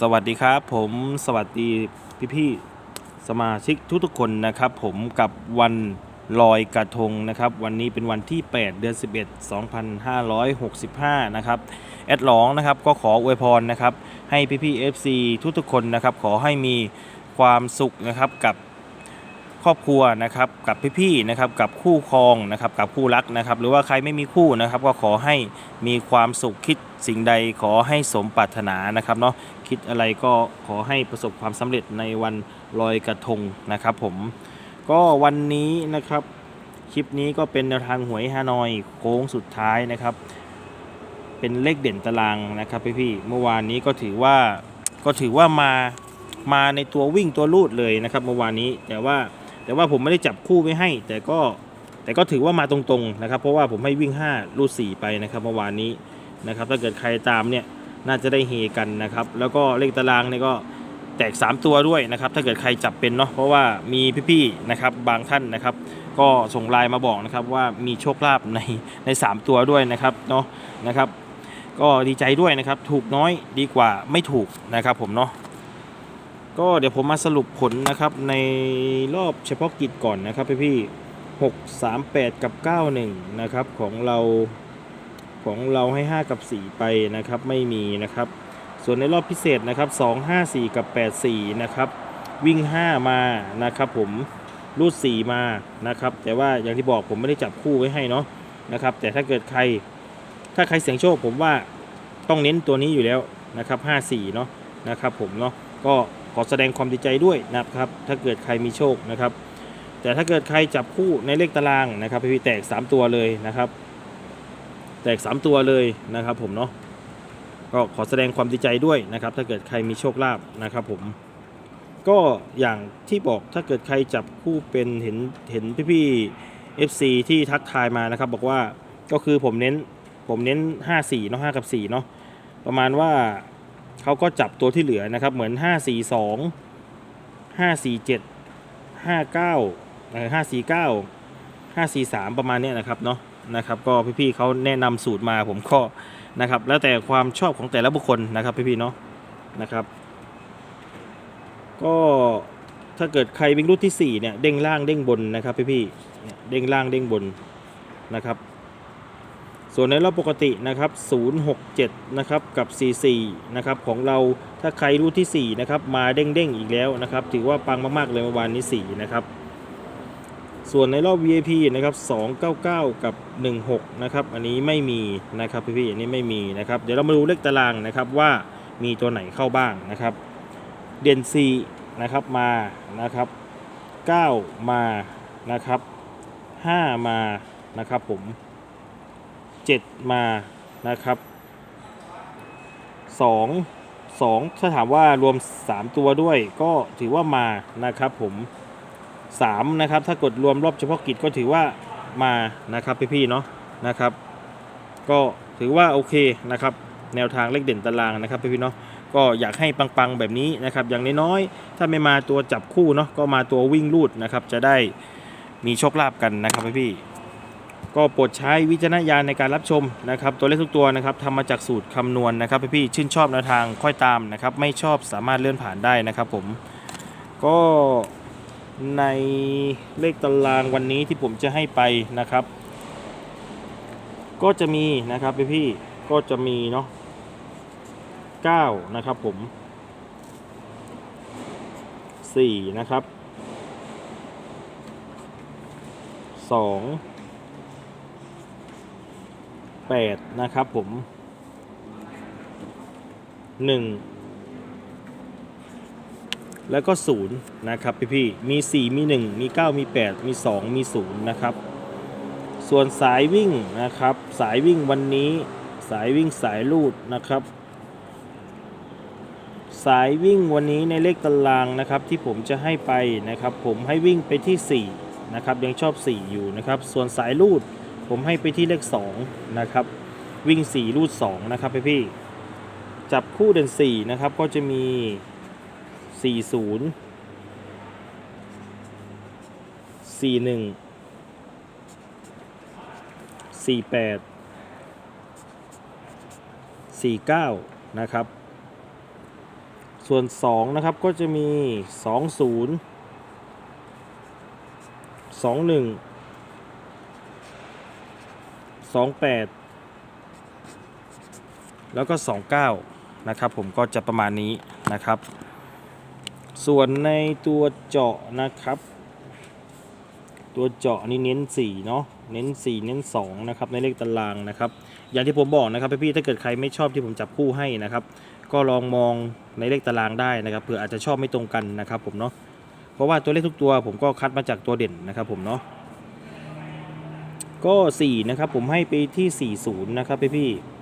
สวัสดีครับ ผมสวัสดีพี่พี่ๆสมาชิกทุกๆคนนะครับ ผมกับวันลอยกระทงนะครับ วันนี้เป็นวันที่ 8 เดือน 11 2565 นะครับ แอดหลองนะครับก็ขออวยพรนะครับ ให้พี่พี่ FC ทุกๆคนนะครับ ขอให้มีความสุขนะครับกับ ครอบครัวนะครับกับพี่ๆนะครับกับคู่ครองนะครับกับคู่รักนะครับหรือว่าใครไม่มีคู่นะครับก็ขอให้มีความสุขคิดสิ่งใดขอให้สมปรารถนานะครับเนาะคิดอะไรก็ขอให้ประสบความสำเร็จในวันลอยกระทงนะครับผมก็วันนี้นะครับคลิปนี้ก็เป็นแนวทางหวยฮานอยโค้งสุดท้ายนะครับ เป็นเลขเด่นตารางนะครับพี่ๆเมื่อวานนี้ก็ถือว่าก็ถือว่ามามาในตัววิ่งตัวลูดเลยนะครับเมื่อวานนี้แต่ว่า แต่ว่าผมไม่ได้จับคู่ไว้ให้ แต่ก็แต่ก็ถือว่ามาตรงๆนะครับ เพราะว่าผมให้วิ่ง5ลูด4ไปนะครับเมื่อวานนี้นะครับถ้าเกิดใครตามเนี่ยน่าจะได้เฮกันนะครับ แล้วก็เลขตารางเนี่ยก็แตก 3 ตัวด้วยนะครับ ถ้าเกิดใครจับเป็นเนาะเพราะว่ามีพี่ๆนะครับบางท่านนะครับ ก็ส่งไลน์มาบอกนะครับว่ามีโชคลาภในใน 3 ตัวด้วยนะครับเนาะนะครับ ก็ดีใจด้วยนะครับ ถูกน้อยดีกว่าไม่ถูกนะครับผมเนาะ ก็เดี๋ยวผมมาสรุปผลนะครับในรอบเฉพาะกิจก่อนนะครับพี่พี่หกสามแปดกับเก้าหนึ่งนะครับของเราของเราให้ห้ากับสี่ไปนะครับไม่มีนะครับ ส่วนในรอบพิเศษนะครับสองห้าสี่กับแปดสี่นะครับวิ่งห้ามานะครับผมรูดสี่มานะครับแต่ว่าอย่างที่บอกผมไม่ได้จับคู่ไว้ให้เนาะนะครับแต่ถ้าเกิดใครถ้าใครเสี่ยงโชคผมว่าต้องเน้นตัวนี้อยู่แล้วนะครับห้าสี่เนาะนะครับผมเนาะก็ ขอแสดงความดีใจด้วยนะครับ ถ้าเกิดใครมีโชคนะครับ แต่ถ้าเกิดใครจับคู่ในเลขตารางนะครับพี่แตก 3 ตัวเลยนะครับ แตก 3 ตัวเลยนะครับผมเนาะก็ขอแสดงความดีใจด้วยนะครับ ถ้าเกิดใครมีโชคลาภนะครับผมก็อย่างที่บอกถ้าเกิดใครจับคู่เป็นเห็นเห็นพี่ๆ FC ที่ทักทายมานะครับ บอกว่าก็คือผมเน้นผมเน้น 5 4เนาะ5กับ4เนาะประมาณว่า เขาก็จับตัวที่เหลือนะครับ เหมือน 5 4 2 5 4 7 5 9 5 4 9 5 4 3 ประมาณนี้นะครับเนาะนะครับก็พี่ๆเขาแนะนำสูตรมาผมก็นะครับ แล้วแต่ความชอบของแต่ละบุคคลนะครับพี่ๆเนาะนะครับ ก็ถ้าเกิดใครวิ่งรุ่นที่4เนี่ยเด้งล่างเด้งบนนะครับพี่ๆเนี่ยเด้งล่างเด้งบนนะครับ ส่วนในรอบปกตินะครับ 067 นะครับ กับ 44 นะครับ ของเราถ้าใครรู้ที่ 4 นะครับ มาเด้งๆ อีกแล้วนะครับ ถือว่าปังมากๆ เลยเมื่อวานนี้ 4 นะครับ ส่วนในรอบ VIP นะครับ 299 กับ 16 นะครับ อันนี้ไม่มีนะครับพี่ๆ อันนี้ไม่มีนะครับ เดี๋ยวเรามาดูเลขตารางนะครับว่ามีตัวไหนเข้าบ้างนะครับ เด่น4นะครับ มา นะครับ 9 มา นะครับ 5 มา นะครับผม 7 มานะครับ2 2ถ้าถามว่ารวม 3 ตัวด้วยก็ถือว่ามานะครับผม3นะครับถ้ากดรวมรอบเฉพาะกิจก็ถือว่ามานะครับพี่ๆเนาะนะครับ ก็ถือว่าโอเคนะครับแนวทางเลขเด่นตารางนะครับพี่ๆเนาะก็อยากให้ปังๆแบบนี้นะครับอย่างน้อยๆถ้าไม่มาตัวจับคู่เนาะก็มาตัววิ่งลูดนะครับจะได้มีโชคลาภกันนะครับพี่ๆ ก็โปรดใช้วิจารณญาณในการรับชมนะครับ ตัวเลขทุกตัวนะครับทำมาจากสูตรคำนวณนะครับพี่ๆชื่นชอบแนวทางค่อยตามนะครับ ไม่ชอบสามารถเลื่อนผ่านได้นะครับผมก็ในเลขตารางวันนี้ที่ผมจะให้ไปนะครับ ก็จะมีนะครับพี่ๆก็จะมีเนาะ9นะครับผม 4 นะครับ 2 8นะครับผม1แล้วก็0นะครับพี่ๆมี4มี1มี9มี8มี2มี0นะครับ ส่วนสายวิ่งนะครับ สายวิ่งวันนี้ สายวิ่งสายลูดนะครับ สายวิ่งวันนี้ในเลขตารางนะครับที่ผมจะให้ไปนะครับ ผมให้วิ่งไปที่4นะครับยังชอบ4อยู่นะครับ ส่วนสายลูด ผมให้ไปที่เลข 2 นะครับ วิ่ง 4 รูด 2 นะครับพี่พี่ จับคู่เด่น4 นะครับ ก็จะมี 40 41 48 49 นะครับ ส่วน 2 นะครับก็จะมี 20 21 28 แล้วก็ 29 นะครับผมก็จะประมาณนี้นะครับ ส่วนในตัวเจาะนะครับ ตัวเจาะนี่เน้น4เนาะเน้น 4 เน้น 2 นะครับ ในเลขตารางนะครับ อย่างที่ผมบอกนะครับพี่ๆถ้าเกิดใครไม่ชอบที่ผมจับคู่ให้นะครับ ก็ลองมองในเลขตารางได้นะครับเผื่ออาจจะชอบไม่ตรงกันนะครับผมเนาะเพราะว่าตัวเลขทุกตัวผมก็คัดมาจากตัวเด่นนะครับผมเนาะ ก็ 4 นะครับ ผมให้ไปที่ 40 นะครับพี่ๆ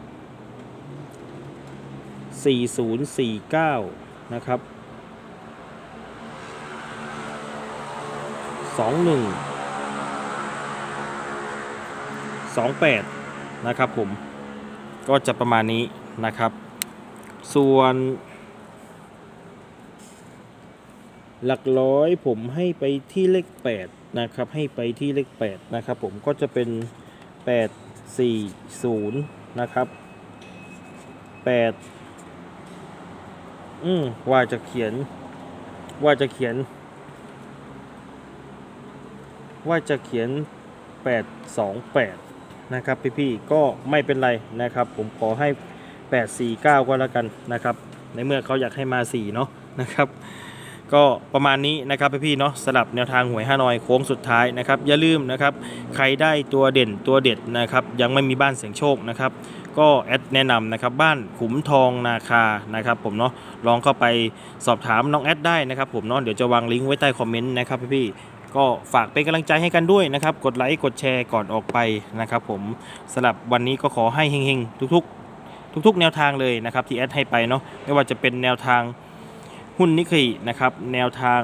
4049 นะครับ 21 28 นะครับผม ก็จะประมาณนี้นะครับ ส่วน หลักร้อยผมให้ไปที่เลข8นะครับให้ไปที่เลข8นะครับผมก็จะเป็น 8 4 0นะครับ8อืมว่าจะเขียน ว่าจะเขียน ว่าจะเขียน 828นะครับพี่ๆก็ไม่เป็นไรนะครับ ผมขอให้ 849 ก็แล้วกันนะครับ ในเมื่อเขาอยากให้มา 4 เนาะนะครับ ก็ประมาณนี้นะครับพี่ๆเนาะสลับแนวทางหวยฮานอยโค้งสุดท้ายนะครับ อย่าลืมนะครับ ใครได้ตัวเด่นตัวเด็ดนะครับ ยังไม่มีบ้านเสียงโชคนะครับ ก็แอดแนะนำนะครับบ้านขุมทองนาคานะครับ ผมเนาะลองเข้าไปสอบถามน้องแอดได้นะครับ ผมเนาะเดี๋ยวจะวางลิงก์ไว้ใต้คอมเมนต์นะครับพี่ๆก็ฝากเป็นกำลังใจให้กันด้วยนะครับ กดไลค์ กดแชร์ก่อนออกไปนะครับผมสำหรับวันนี้ก็ขอให้เฮงๆ ทุกๆ ทุกๆ แนวทางเลยนะครับที่แอดให้ไปเนาะไม่ว่าจะเป็นแนวทาง หุ้นนิเคอินะครับแนวทาง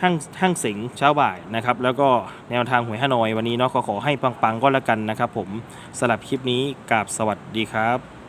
ห้างห้างสิงเช้าบ่ายนะครับแล้วก็แนวทางหวยฮานอยวันนี้เนาะก็ขอให้ปังๆก็แล้วกันนะครับผมสลับคลิปนี้กับสวัสดีครับ